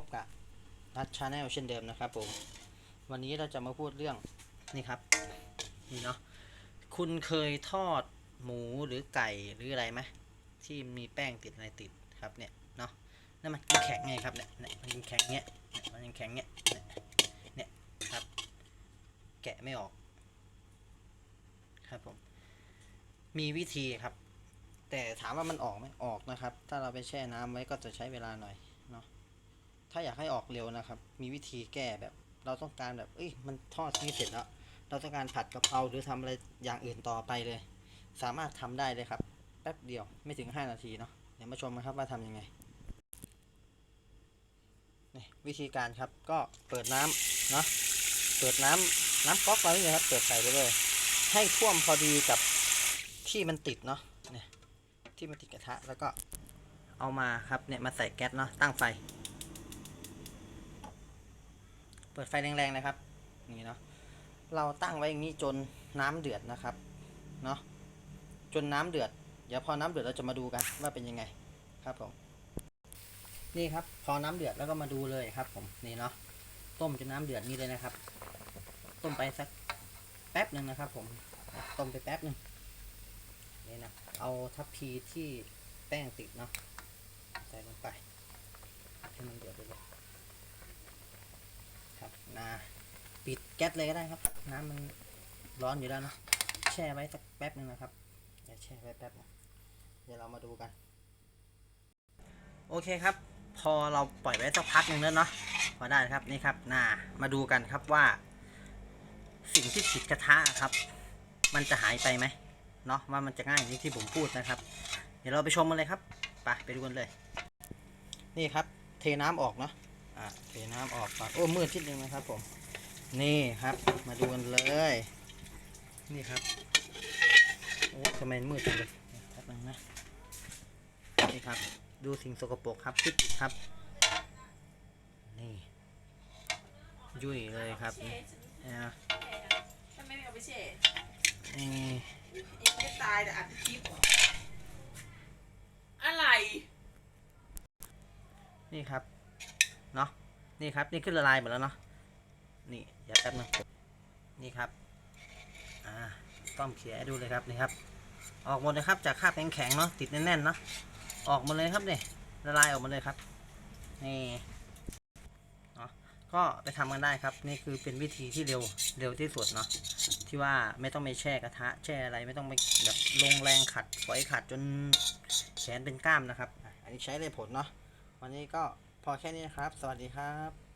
บกับนัดชาแนลเช่นเดิมนะครับผมวันนี้เราจะมาพูดเรื่องนี่ครับนี่เนาะคุณเคยทอดหมูหรือไก่หรืออะไรไหมที่มีแป้งติดอะไรติดครับเนี่ยเนาะนั่นมันแข็งไงครับเนี่ยเนี่ยมันยังแข็งเนี้ยเนี่ยมันยังแข็งเนี้ยเนี่ยเนี่ยครับ แกะไม่ออกครับผมมีวิธีครับ แต่ถามว่ามันออกไหมออกนะครับ ถ้าเราไปแช่น้ำไว้ก็จะใช้เวลาหน่อยเนาะ ถ้าอยากให้ออกเร็วนะครับ มีวิธีแก้แบบ เราต้องการแบบ เอ้ย มันทอดนี่เสร็จแล้ว เราต้องการผัดกะเพราหรือทำอะไรอย่างอื่นต่อไปเลย สามารถทำได้เลยครับ แป๊บเดียวไม่ถึง 5 นาทีเนาะ เดี๋ยวมาชมกันครับว่าทำยังไงนี่วิธีการครับ ก็เปิดน้ำเนาะ เปิดน้ำน้ำก๊อกเรานี่เลยครับ เปิดใส่ไปเลย ให้ท่วมพอดีกับที่มันติดเนาะ เนี่ย ที่มันติดกระทะ แล้วก็เอามาครับ เนี่ย มาใส่แก๊สเนาะ ตั้งไฟ เปิดไฟแรงๆนะครับนี่เนาะเราตั้งไว้อย่างนี้จนน้ำเดือดนะครับเนาะจนน้ำเดือด เดี๋ยวพอน้ำเดือดเราจะมาดูกันว่าเป็นยังไงครับผมนี่ครับพอน้ำเดือดแล้วก็มาดูเลยครับ ผมนี่เนาะต้มจนน้ำเดือดนี่เลยนะครับ ต้มไปสักแป๊บหนึ่งนะครับ ผมต้มไปแป๊บหนึ่งนี่นะเอาทัพพีที่แป้งติดเนาะใส่ลงไปให้มันเดือดไปเลย ครับนา ปิดแก๊สเลยก็ได้ครับ น้ำมันร้อนอยู่แล้วเนะแช่ไว้สักแป๊บหนึ่งนะครับเดี๋ยวแช่ไว้แป๊บนึงเดี๋ยวเรามาดูกัน โอเคครับ พอเราปล่อยไว้สักพักหนึ่งแล้วเนาะพอได้ครับนี่ครับนามาดูกันครับว่า สิ่งที่ติดกระทะครับ มันจะหายไปไหมเนาะว่ามันจะง่ายอย่างที่ผมพูดนะครับ เดี๋ยวเราไปชมกันเลยครับไปไปดูกันเลย นี่ครับ เทน้ำออกเนาะอะเทน้ำออกก่อนโอ้มืดทิดนึงนะครับผม นี่ครับ มาดูกันเลย นี่ครับโอ้ทำไมมืดจังเลยแป๊บนึงนะนี่ครับ ดูสิ่งสกปรกครับที่ติดครับ นี่ ยุ่ยเลยครับนี่นะทำไมไม่เอาไปแช่นี่เองไม่ได้ตายแต่อัดคลิปอะไร นี่ครับ เนาะนี่ครับ นี่ขึ้นละลายหมดแล้วเนาะ นี่เดี๋ยวแป๊บนึงนี่ครับอ่าต้อมเขียดูเลยครับนี่ครับ ออกหมดเลยครับจากคาบแข็งๆเนาะติดแน่นๆเนาะออกหมดเลยครับเนี่ยละลายออกมดเลยครับนี่ก็ไปทำกันได้ครับ นี่คือเป็นวิธีที่เร็วเร็วที่สุดเนาะที่ว่าไม่ต้องไปแช่กระทะ แช่อะไรไม่ต้องไปแบบลงแรงขัดฝอยขัดจนแขนเป็นกล้ามนะครับ อันนี้ใช้ได้ผลเนาะวันนี้ก็พอแค่นี้นะครับ สวัสดีครับ